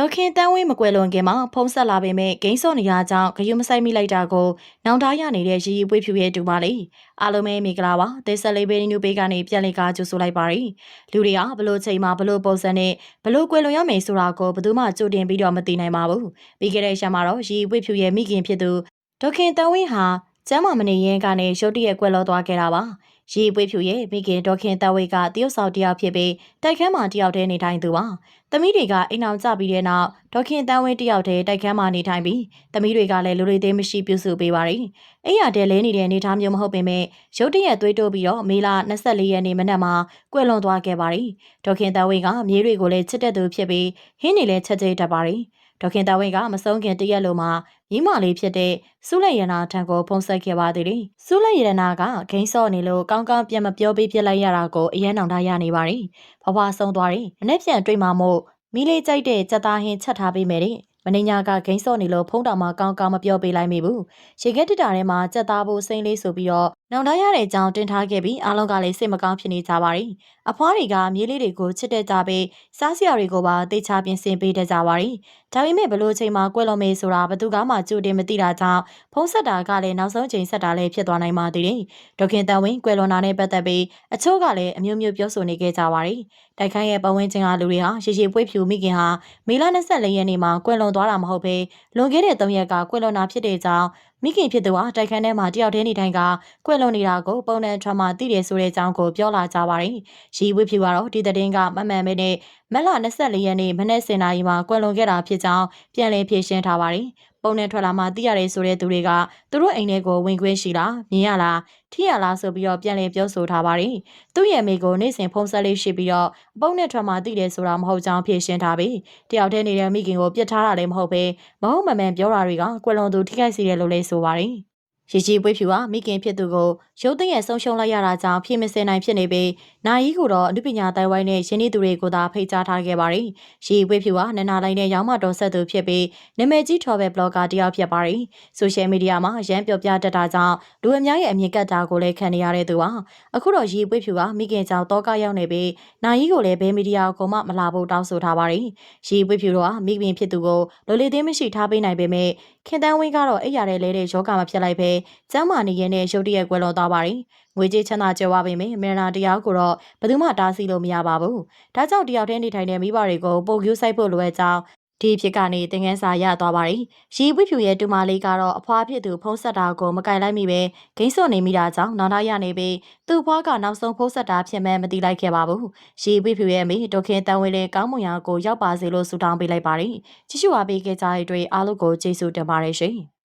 ဒေါက်ခင်တန်းဝင်းမကွယ်လွန်ခင်မှာဖုံးဆက်လာပေမဲ့ဂိမ်းစော့နေရကြောင်းဂယုမဆိုင်မိလိုက်တာကိုနောင်တရနေတဲ့ရီရီပွေးဖြူရဲ့တူပါလေအားလုံးပဲမိကလာပါဒေဆက်လေးပေးနူပေးကနေပြန်လေကားကြိုဆိုလိုက်ပါရီလူတွေကဘလို့ချိန်မှာဘလို့ပုံစံနဲ့ဘလို့ကွယ်လွန်ရမယ်ဆိုတာကိုဘယ်သူမှကြိုတင်ပြီးတော့မသိနိုင်ပါဘူးပြီးခဲ့တဲ့ရှမ်းမှာတော့ရီရီပွေးဖြူရဲ့မိခင်ဖြစ်သူဒေါက်ခင်တန်းဝင်းဟာ ကျမ်းမာမနေရင်ကနေရုတ်တရက်ကွယ်လွန်သွားခဲ့တာပါရီပွေးဖြူရဲ့မိခင်ဒေါခင်တဝိတ်ကတရုတ်ဆောင်တယောက်ဖြစ်ပြီးတိုက်ခန်းမှာတယောက်တည်းနေထိုင်သူပါ။သမီးတွေကအိမ်အောင်ကြပြီးတဲ့နောက်ဒေါခင်တဝိတ်တယောက်တည်းတိုက်ခန်းမှာနေထိုင်ပြီးသမီးတွေကလည်းလူတွေသေးမရှိပြုစုပေးပါရီ။အိမ်ရတဲလဲနေတဲ့အနေထားမျိုးမဟုတ်ပေမဲ့ရုတ်တရက်သွေးတိုးပြီးတော့မေလ24ရက်နေ့မနက်မှာကွယ်လွန်သွားခဲ့ပါရီ။ဒေါခင်တဝိတ်ကမြေးတွေကိုလည်းချစ်တဲ့သူဖြစ်ပြီးဟင်းနေလည်းချက်ချေတတ်ပါရီ။ ဒေါခင်တဝိတ်ကမဆုံးခင်တရက်လိုမှာမိမလေးဖြစ်တဲ့စူးလက်ရနာထံကိုဖုံးဆက်ခဲ့ပါသေးတယ်။စူးလက်ရနာကဂိမ်းစော့နေလို့ကောင်းကောင်းပြန်မပြောပေးပြလိုက်ရတာကိုအရင်အောင်ထားရနေပါရီ။ဘဘဆုံးသွားတယ်။မနေ့ပြန်တွေ့မှမို့မိလေးကြိုက်တဲ့ကြက်သားဟင်းချက်ထားပေးမယ်တဲ့။မင်းညာကဂိမ်းစော့နေလို့ဖုံးတော်မှာကောင်းကောင်းမပြောပေးလိုက်မိဘူး။ရေခဲတစ်တာထဲမှာကြက်သားဖို့စိမ့်လေးဆိုပြီးတော့ နောင်တရတဲ့အကြောင်းတင်ထားခဲ့ပြီးအားလုံးကလည်းစိတ်မကောင်းဖြစ်နေကြပါရီ။အဖွားတွေကမြေးလေးတွေကိုချစ်တဲ့ကြပြီးစားစရာတွေကိုပါတေချာပြင်ဆင်ပေးတဲ့ကြပါရီ။ဒါပေမဲ့ဘလို့ချိန်မှာကွက်လုံးမေးဆိုတာဘသူကမှကြိုတင်မသိတာကြောင့်ဖုံးဆက်တာကလည်းနောက်ဆုံးချိန်ဆက်တာလည်းဖြစ်သွားနိုင်ပါသေးတယ်။ဒေါခင်တန်ဝင်းကွယ်လွန်တာနဲ့ပတ်သက်ပြီးအချို့ကလည်းအမျိုးမျိုးပြောဆိုနေခဲ့ကြပါရီ။တိုက်ခိုင်းရဲ့ပတ်ဝန်းကျင်ကလူတွေဟာရေရှည်ပွေးဖြူမိခင်ဟာမေလ24ရက်နေ့မှာကွယ်လွန်သွားတာမဟုတ်ဘဲလွန်ခဲ့တဲ့3ရက်ကကွယ်လွန်တာဖြစ်တဲ့ကြောင်းမိခင်ဖြစ်သူဟာတိုက်ခန်းထဲမှာတယောက်တည်းနေတိုင်းကကွယ်လွန်နေတာကိုပုံနှံထွမ်းမှသိတယ်ဆိုတဲ့အကြောင်းကိုပြောလာကြပါတယ်။ရီဝိဖြူကတော့ဒီတဲ့င်းကမမှန်မဲနဲ့မက်လ24ရက်နေ့မနေ့စင်နာရီမှာကွယ်လွန်ခဲ့တာဖြစ်ကြောင်းပြန်လည်ဖြေရှင်းထားပါတယ်။ ပုံနဲ့ထွက်လာမှသိရတယ်ဆိုတဲ့သူတွေကသူတို့အိမ်ထဲကိုဝင်ခွင့်ရှိလားမြင်ရလားထိရလားဆိုပြီးတော့ပြန်လည်ပြောဆိုထားပါတယ်။သူ့ရဲ့မိကိုနေ့စဉ်ဖုန်းဆက်လေးရှိပြီးတော့အပုံနဲ့ထွက်မှသိတယ်ဆိုတာမဟုတ်ကြောင်းဖြေရှင်းထားပြီးတယောက်တည်းနေတဲ့မိခင်ကိုပြစ်ထားတာလည်းမဟုတ်ပဲမဟုတ်မမှန်ပြောတာတွေကကွယ်လွန်သူထိခိုက်စေတယ်လို့လည်းဆိုပါတယ်။ ရီကြီးပွေးဖြူဟာမိခင်ဖြစ်သူကိုရုပ်သိမ်းရဆုံးရှုံးလိုက်ရတာကြောင့်ဖြစ်မစင်နိုင်ဖြစ်နေပြီးနိုင်ကြီးကိုတော့အနုပညာတိုင်ဝိုင်းနဲ့ရင်းနှီးသူတွေကိုသာဖိတ်ကြားထားခဲ့ပါတယ်။ရီပွေးဖြူဟာနန္နာလိုင်းနဲ့ရောင်းမတော်ဆက်သူဖြစ်ပြီးနာမည်ကြီးထော်ဘယ်ဘလော့ဂါတယောက်ဖြစ်ပါတယ်။ဆိုရှယ်မီဒီယာမှာရမ်းပြောပြတတ်တာကြောင့်လူအများရဲ့အမြင်ကတ်တာကိုလည်းခံနေရတဲ့သူပါ။အခုတော့ရီပွေးဖြူကမိခင်ကြောင့်တောကရောက်နေပြီးနိုင်ကြီးကိုလည်းဘဲမီဒီယာကိုမှမလာဖို့တောင်းဆိုထားပါတယ်။ရီပွေးဖြူတော့မိခင်ဖြစ်သူကိုလိုလေသေးမရှိထားပေးနိုင်ပေမဲ့ ခင်တန်းဝင်းကတော့အိပ်ရတဲ့လဲတဲ့ယောဂမဖြစ်လိုက်ပဲကျမ်းမာနေရတဲ့ရုတ်တရက်ကွယ်လွန်သွားပါတယ်။ငွေကြေးချမ်းသာကြွယ်ဝပေမယ့်မရနာတရားကိုတော့ဘယ်သူမှတားဆီးလို့မရပါဘူး။ဒါကြောင့်တယောက်တည်းနေထိုင်တဲ့မိဘတွေကိုပို့ကျူးဆိုင်ဖို့လိုအပ်ကြောင်း ဒီဖြစ်ကနေသင်ငန်းစာရသွားပါတယ်။ရီဝိဖြူရဲ့တူမလေးကတော့အဖွားဖြစ်သူဖုံးဆက်တာကိုမကင်လိုက်မိပဲဂိမ်းစော့နေမိတာကြောင့်နောက်ထပ်ရနေပြီးသူ့ဖွားကနောက်ဆုံးဖုံးဆက်တာဖြစ်မှန်းမသိလိုက်ခဲ့ပါဘူး။ရီဝိဖြူရဲ့မိဒုခင်တန်ဝင်းလေးကောင်းမွန်ရာကိုရောက်ပါစေလို့ဆုတောင်းပေးလိုက်ပါတယ်။ကြည့်ရှုအားပေးခဲ့ကြတဲ့အတွက်အားလုံးကိုကျေးဇူးတင်ပါတယ်ရှင်။